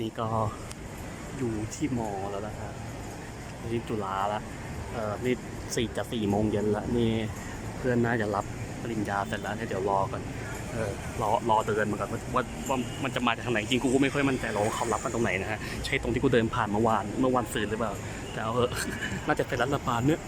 นี่ก็อยู่ที่มอแล้วนะฮะที่จุฬาละเออนี่สี่จะสี่โมงเย็นละนี่เพื่อนน่าจะรับปริญญาเสร็จแล้วเนี่ยเดี๋ยวรอก่อนเออรอรอเดินมาก่อนว่าว่าว่ามันจะมาจากทางไหนจริงกูก็ไม่ค่อยมั่นใจหรอกว่าเขารับกันตรงไหนนะฮะใช่ตรงที่กูเดินผ่านเมื่อวานเมื่อวันซืนหรือเปล่าแต่เอาเถอะน่าจะเป็นรัฐบาลเนี่ย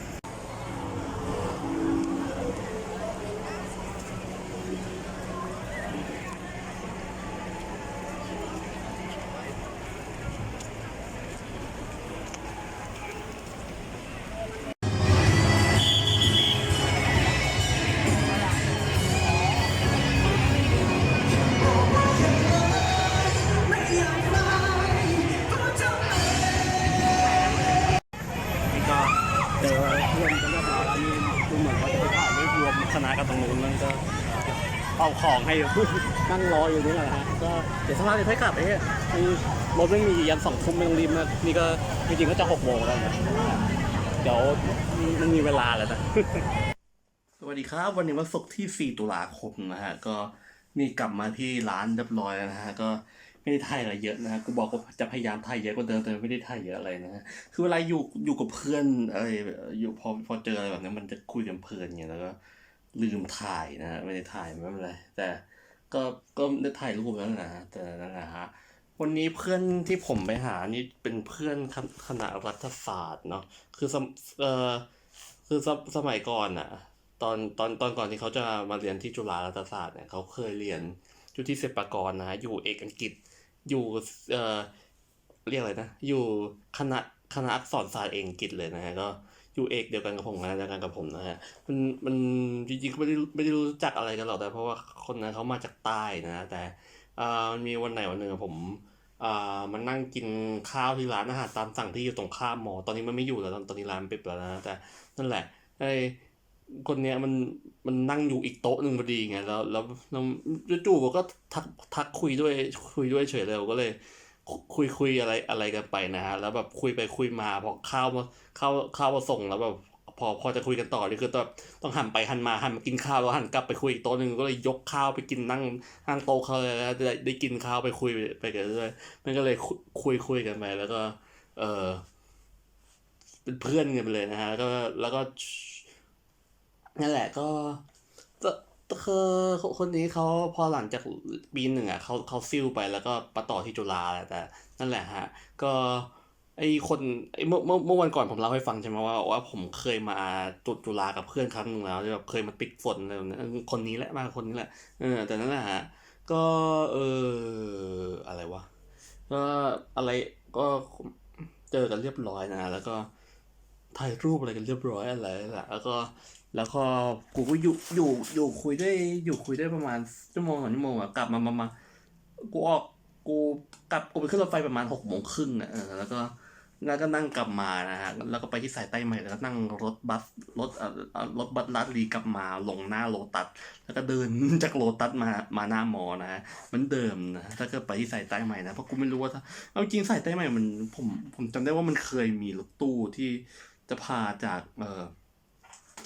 ตรงนู้นนั่นก็เป่าของให้ นั่งรออยู่นี่แหละฮะก็เดี๋ยวสักพักเดี๋ยวค่อยกลับไอ้เนี่ยรถไม่มียันสองทุ่มไม่ต้องรีบนะนี่ก็จริงๆก็จะหกโมงแล้วนะเดี๋ยวมันมีเวลาแล้วนะสวัสดีครับ วันนี้วันศุกร์ที่ 4 ตุลาคมนะฮะก็นี่กลับมาที่ร้านเรียบร้อยแล้วนะฮะก็ไม่ได้ถ่ายอะไรเยอะนะฮะกูบอกว่าจะพยายามถ่ายเยอะกว่าเดิมแต่ไม่ได้ถ่ายเยอะอะไรนะฮะคือเวลาอยู่อยู่กับเพื่อนอะไรอยู่พอพอเจออะไรแบบนี้มันจะคุยกันเพลินไงแล้วก็ ลืมถ่ายนะไม่ได้ถ่ายไม่เป็นไรแต่ก็ก็ได้ถ่ายรูปแล้วนะแต่นั่นแหละฮะวันนี้เพื่อนที่ผมไปหานี่เป็นเพื่อนคณะรัฐศาสตร์เนาะคือสมเออคือสมสมัยก่อนอะตอนตอนตอนก่อนที่เขาจะมาเรียนที่จุฬารัฐศาสตร์เนี่ยเขาเคยเรียนอยู่ที่ศิลปากรนะฮะอยู่เอกอังกฤษอยู่เออเรียกอะไรนะ อยู่คณะคณะอักษรศาสตร์เอกอังกฤษเลยนะฮะก็ ยูเอกเดียวกันกับผมคณะเดียวกันกับผมนะฮะมันมันจริงๆก็ไม่ได้ไม่ได้รู้จักอะไรกันหรอกแต่เพราะว่าคนนั้นเขามาจากใต้นะ แต่อ่ามันมีวันไหนวันหนึ่งผมอ่ามันนั่งกินข้าวที่ร้านอาหารตามสั่งที่อยู่ตรงข้ามมอ ตอนนี้มันไม่อยู่แล้วตอนนี้ร้านปิดแล้วนะแต่นั่นแหละไอ้คนเนี้ยมันมันนั่งอยู่อีกโต๊ะหนึ่งพอดีไงแล้วแล้วแล้วจู่ๆก็ทักทักคุยด้วยคุยด้วยเฉยเลยก็เลย คุยคุยอะไรอะไรกันไปนะฮะแล้วแบบคุยไปคุยมาพอข้าวมาข้าวข้าวมาส่งแล้วแบบพอพอจะคุยกันต่อนี่คือต้องต้องหันไปหันมาหันมากินข้าวแล้วหันกลับไปคุยอีกโต๊ะหนึ่งก็เลยยกข้าวไปกินนั่งนั่งโต๊ะเขาเลยแล้วได้ได้กินข้าวไปคุยไปกันด้วยมันก็เลยคุยคุยกันไปแล้วก็ เออเป็นเพื่อนกันไปเลยนะฮะแล้วก็แล้วก็นั่นแหละก็ก็ คือคนนี้เขาพอหลังจากปีหนึ่งอะเขาเขาซิ่วไปแล้วก็มาต่อที่จุฬาแหละแต่ นั่นแหละฮะ ก็ไอคนไอเมื่อเมื่อเมื่อวันก่อนผมเล่าให้ฟังใช่ไหมว่าว่าผมเคยมาจุจุฬากับเพื่อนครั้งหนึ่งแล้วแบบเคยมาติดฝนอะไรแบบนั้คนนี้แหละมาคนนี้แหละเออแต่นั่นแหละฮะก็เอออะไรวะก็อะไรก็เจอกันเรียบร้อยนะแล้วก็ ถ่ายรูปอะไรกันเรียบร้อยอะไรแหละแล้วก็แล้วก็กูก็อยู่อยู่อยู่คุยได้อยู่คุยได้ประมาณชั่วโมงสองชั่วโมงอะกลับมามามากูออกกูกลับกูไปขึ้นรถไฟประมาณหกโมงครึ่งอะแล้วก็แล้วก็นั่งกลับมานะฮะแล้วก็ไปที่สายใต้ใหม่แล้วก็นั่งรถบัสรถเอ่อรถบัสลาดลีกลับมาลงหน้าโลตัสแล้วก็เดินจากโลตัสมามาหน้ามอนะฮะเหมือนเดิมนะถ้าเกิดไปที่สายใต้ใหม่นะเพราะกูไม่รู้ว่าถ้าเอาจริงสายใต้ใหม่มันผมผมจำได้ว่ามันเคยมีรถตู้ที่ จะพาจากเอ่อ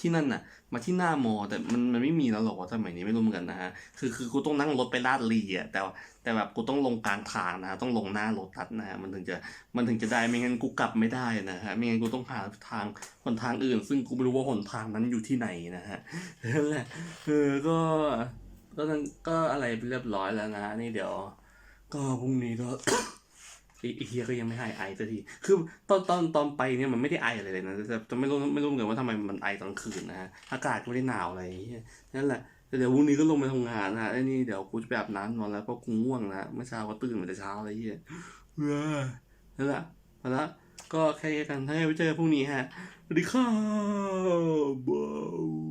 ที่นั่นน่ะ มาที่หน้ามอ แต่มันมันไม่มีแล้วหรอกว่าสมัยนี้ไม่รู้เหมือนกันนะฮะคือคือกูต้องนั่งรถไปลาดลีอะแต่แต่แบบกูต้องลงกลางทางนะฮะต้องลงหน้าโลตัสนะฮะมันถึงจะมันถึงจะได้ไม่งั้นกูกลับไม่ได้นะฮะไม่งั้นกูต้องหาทางหนทางอื่น ซึ่งกูไม่รู้ว่าหนทางนั้นอยู่ที่ไหนนะฮะนั่นแหละเออก็ก็นั่นก็อะไรไปเรียบร้อยแล้วนะฮะนี่เดี๋ยว ก็พรุ่งนี้ก็ ไอ้เฮียก็ยังไม่หายไอสักที คือตอนตอนตอนไปเนี่ยมันไม่ได้ไออะไรเลยนะแต่จะไม่รู้ไม่รู้เหมือนว่าทำไมมันไอตอนคืนนะฮะ อากาศก็ไม่ได้หนาวอะไรเงี้ยนั่นแหละแต่เดี๋ยวพรุ่งนี้ก็ลงไปทำงานนะฮะไอ้นี่เดี๋ยวกูจะไปอาบน้ำนอนแล้วเพราะกูง่วงนะเมื่อเช้าก็ตื่นมาแต่เช้าอะไรเงี้ยนั่นแหละมาละก็แค่นี้กันถ้าไม่เจอพรุ่งนี้ฮะสวัสดีครับ